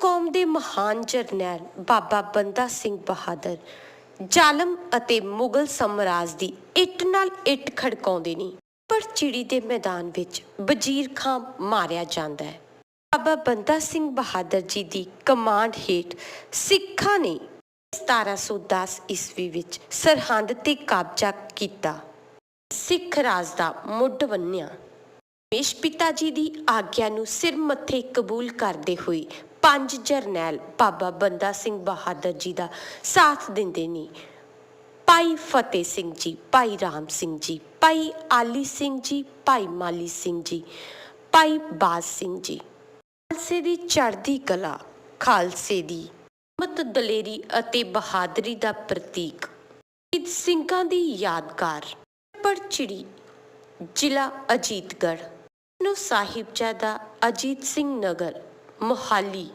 ਕੌਮ ਦੇ ਮਹਾਨ ਜਰਨੈਲ ਬਾਬਾ ਬੰਦਾ ਸਿੰਘ ਬਹਾਦਰ, ਜ਼ਾਲਮ ਅਤੇ ਮੁਗਲ ਸਾਮਰਾਜ ਦੀ ਇੱਟ ਨਾਲ ਇੱਟ ਖੜਕਾਉਂਦੇ ਨੇ, ਪਰ ਚਿੜੀ ਦੇ ਮੈਦਾਨ ਵਿੱਚ ਵਜ਼ੀਰ ਖਾਂ ਮਾਰਿਆ ਜਾਂਦਾ ਹੈ। ਬਾਬਾ ਬੰਦਾ ਸਿੰਘ ਬਹਾਦਰ ਜੀ ਦੀ ਕਮਾਂਡ ਹੇਠ ਸਿੱਖਾਂ ਨੇ 1710 ਈਸਵੀ ਵਿੱਚ ਸਰਹੰਦ ਤੇ ਕਬਜ਼ਾ ਕੀਤਾ। ਸਿੱਖ ਰਾਜ ਦਾ ਮੁੱਢ ਬੰਨਿਆ। ਮੇਸ਼ ਪਿਤਾ ਜੀ ਦੀ ਆਗਿਆ ਨੂੰ ਸਿਰ ਮੱਥੇ ਕਬੂਲ ਕਰਦੇ ਹੋਏ ਪੰਜ ਜਰਨੈਲ ਬਾਬਾ ਬੰਦਾ ਸਿੰਘ ਬਹਾਦਰ ਜੀ ਦਾ ਸਾਥ ਦਿੰਦੇ ਨੇ। ਭਾਈ ਫਤਿਹ ਸਿੰਘ ਜੀ, ਭਾਈ ਰਾਮ ਸਿੰਘ ਜੀ, ਭਾਈ ਆਲੀ ਸਿੰਘ ਜੀ, ਭਾਈ ਮਾਲੀ ਸਿੰਘ ਜੀ, ਭਾਈ ਬਾਜ ਸਿੰਘ ਜੀ। ਖਾਲਸੇ ਦੀ ਚੜ੍ਹਦੀ ਕਲਾ, ਖਾਲਸੇ ਦੀ ਮਤ ਦਲੇਰੀ ਅਤੇ ਬਹਾਦਰੀ ਦਾ ਪ੍ਰਤੀਕ। ਸ਼ਹੀਦ ਸਿੰਘਾਂ ਦੀ ਯਾਦਗਾਰ, ਪਰਚਿੜੀ, ਜ਼ਿਲ੍ਹਾ ਅਜੀਤਗੜ੍ਹ। ਨੂੰ ਸਾਹਿਬਜ਼ਾਦਾ ਅਜੀਤ ਸਿੰਘ ਨਗਰ, ਮੋਹਾਲੀ।